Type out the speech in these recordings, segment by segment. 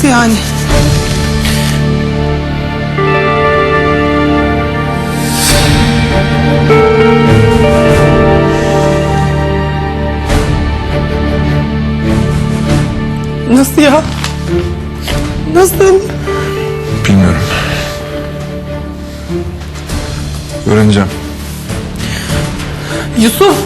Nasıl yani? Nasıl ya? Nasıl? Bilmiyorum. Öğreneceğim. Yusuf!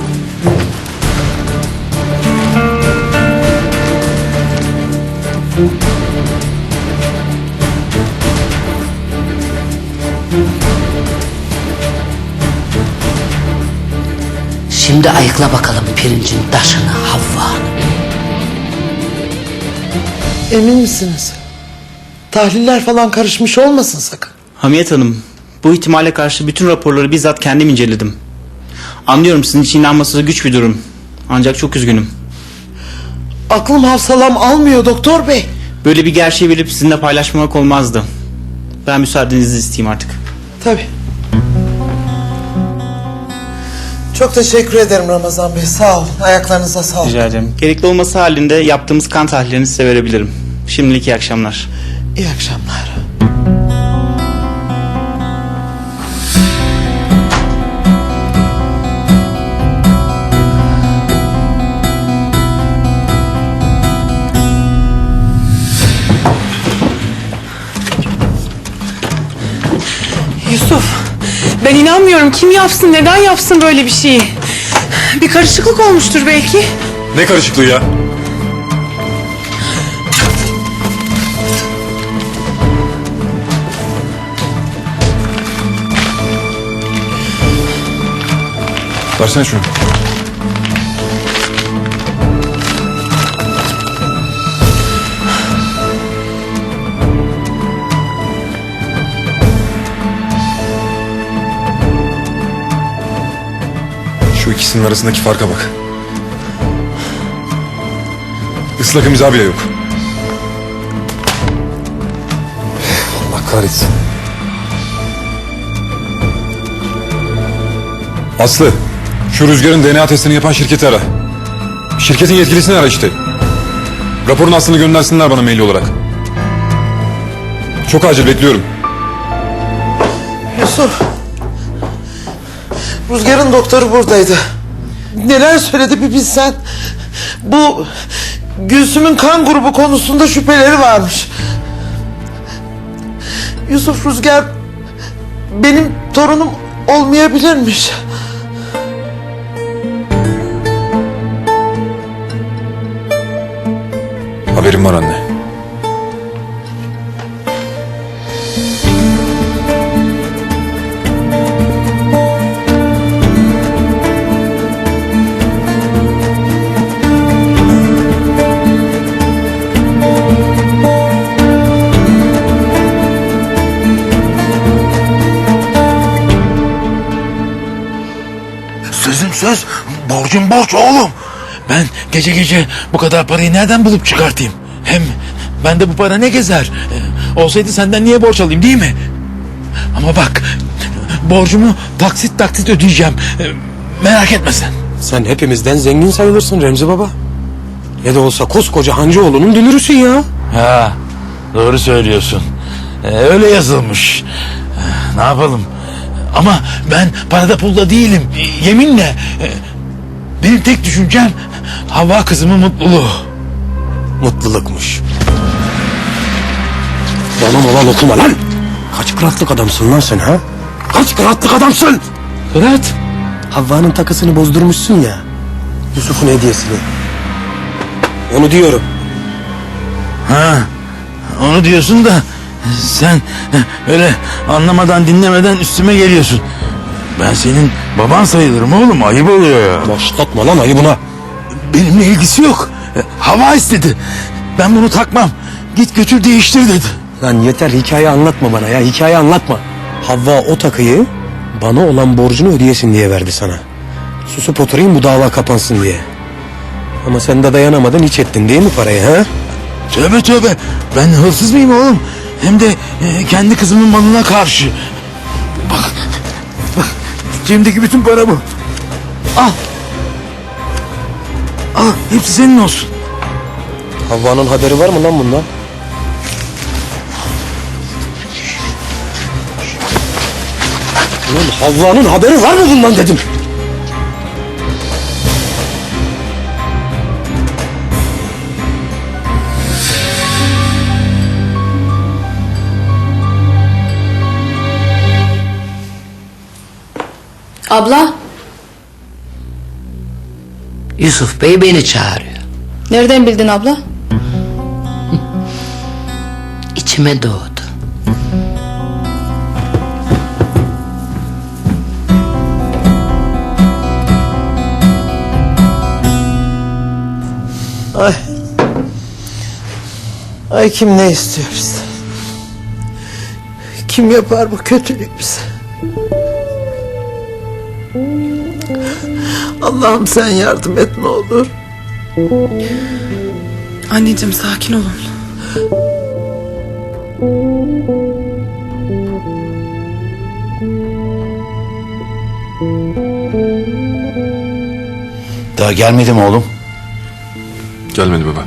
Şimdi ayıkla bakalım pirincin taşını Havva. Emin misiniz? Tahliller falan karışmış olmasın sakın. Hamiyet Hanım, bu ihtimale karşı bütün raporları bizzat kendim inceledim. Anlıyorum sizin için inanması güç bir durum. Ancak çok üzgünüm. Aklım hafsalam almıyor doktor bey. Böyle bir gerçeği bilip sizinle paylaşmamak olmazdı. Ben müsaadenizi isteyeyim artık. Tabii. Çok teşekkür ederim Ramazan Bey. Sağ olun. Ayaklarınıza sağlık. Rica ederim. Gerekli olması halinde yaptığımız kan tahlillerini size verebilirim. Şimdilik iyi akşamlar. İyi akşamlar. Ben inanmıyorum. Kim yapsın? Neden yapsın böyle bir şeyi? Bir karışıklık olmuştur belki. Ne karışıklığı ya? Versene şunu. Şu ikisinin arasındaki farka bak. Islak imza bile yok. Allah kahretsin. Aslı, şu Rüzgar'ın DNA testini yapan şirketi ara. Şirketin yetkilisini ara işte. Raporun aslını göndersinler bana mail olarak. Çok acil bekliyorum. Yusuf. Rüzgar'ın doktoru buradaydı. Neler söyledi bir bilsen. Bu Gülsüm'ün kan grubu konusunda şüpheleri varmış. Yusuf Rüzgar benim torunum olmayabilirmiş. Haberim var anne. Sözüm söz, borcum borç oğlum. Ben gece gece bu kadar parayı nereden bulup çıkartayım? Hem bende bu para ne gezer? Ee, Olsaydı senden niye borç alayım değil mi? Ama bak, borcumu taksit taksit ödeyeceğim. Ee, Merak etme sen. Sen hepimizden zengin sayılırsın Remzi Baba. Ne de olsa koskoca Hancıoğlu'nun dünürüsün ya. Ha, doğru söylüyorsun. Ee, öyle yazılmış. Ee, ne yapalım? Ama ben parada pulda değilim. Ee, Yeminle. Ee, benim tek düşüncem Havva kızımın mutluluğu. Mutlulukmuş. Bana olan okuma lan. Kaç kıratlık adamsın lan sen ha? Kaç kıratlık adamsın? Fırat. Havva'nın takısını bozdurmuşsun ya. Yusuf'un hediyesini. Onu diyorum. Ha, onu diyorsun da sen öyle anlamadan dinlemeden üstüme geliyorsun. Ben senin baban sayılırım oğlum ayıp oluyor ya. Başlatma lan ayıbına. Benimle ilgisi yok. Hava istedi. Ben bunu takmam. Git götür değiştir dedi. Lan yeter hikaye anlatma bana ya hikaye anlatma. Havva o takıyı bana olan borcunu ödeyesin diye verdi sana. Susup oturayım bu dava kapansın diye. Ama sen de dayanamadın hiç ettin değil mi parayı ha? Tövbe tövbe. Ben hırsız mıyım oğlum? Hem de e, kendi kızımın malına karşı. Bak. Bak. Cemdeki bütün para bu. Al. Al. Hepsi senin olsun. Havva'nın haberi var mı lan bundan? Ulan Havva'nın haberi var mı bundan dedim. Abla, Yusuf Bey beni çağırıyor. nereden bildin abla? İçime doğdu. Ay. Ay kim ne istiyor bizden? Kim yapar bu kötülük bize? Allah'ım sen yardım et ne olur. Anneciğim sakin olun. Daha gelmedi mi oğlum? Gelmedi baba.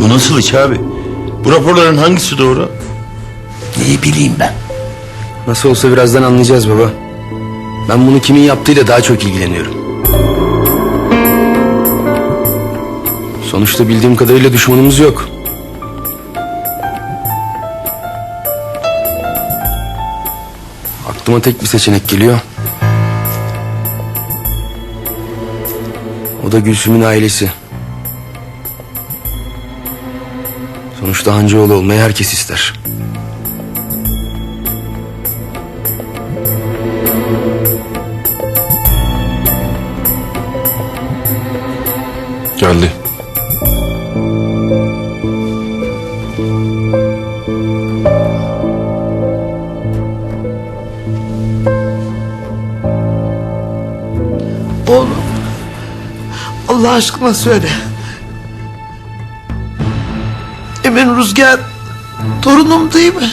Bu nasıl iş abi? Bu raporların hangisi doğru? Ne bileyim ben. Nasıl olsa birazdan anlayacağız baba. Ben bunu kimin yaptığıyla daha çok ilgileniyorum. Sonuçta bildiğim kadarıyla düşmanımız yok. Aklıma tek bir seçenek geliyor. O da Gülsüm'ün ailesi. Sonuçta Hancıoğlu olmayı herkes ister. Geldi. Oğlum. Allah aşkına söyle. Emin Rüzgar torunum değil mi?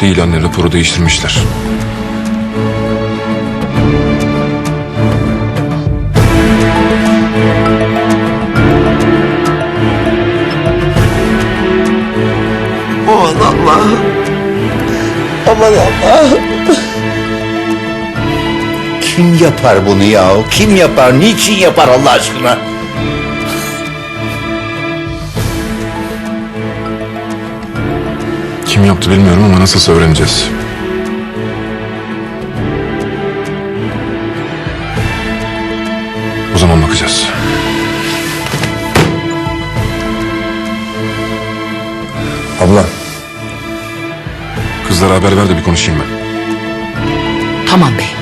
Değil anne raporu değiştirmişler. Aman Allah'ım. Aman Allah'ım. Kim yapar bunu ya? Kim yapar? Niçin yapar Allah aşkına? Kim yaptı bilmiyorum ama nasılsa öğreneceğiz. O zaman bakacağız. Abla. Kızlara haber ver de bir konuşayım ben. Tamam bey.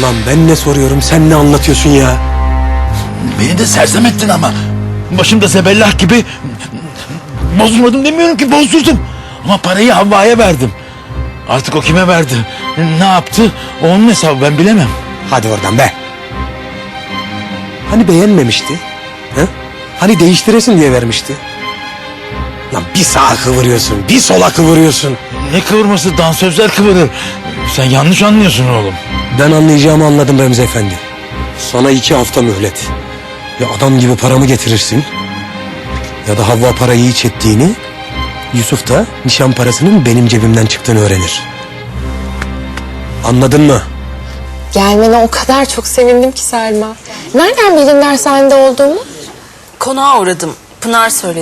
Ulan ben ne soruyorum sen ne anlatıyorsun ya? Beni de sersem ettin ama. Başımda zebellah gibi bozulmadım demiyorum ki bozdurdum. Ama parayı Havva'ya verdim. Artık o kime verdi? Ne yaptı? Onun hesabı ben bilemem. Hadi oradan be. Hani beğenmemişti? He? Hani değiştiresin diye vermişti? Lan bir sağa kıvırıyorsun, bir sola kıvırıyorsun. Ne kıvırması dansözler kıvırır. Sen yanlış anlıyorsun oğlum. Ben anlayacağımı anladım Remzi Efendi. Sana iki hafta mühlet. Ya adam gibi paramı getirirsin. Ya da Havva parayı iç ettiğini. Yusuf da nişan parasının benim cebimden çıktığını öğrenir. Anladın mı? Gelmene o kadar çok sevindim ki Selma. Nereden bildin dershanede olduğumu? Konağa uğradım. Pınar söyledi.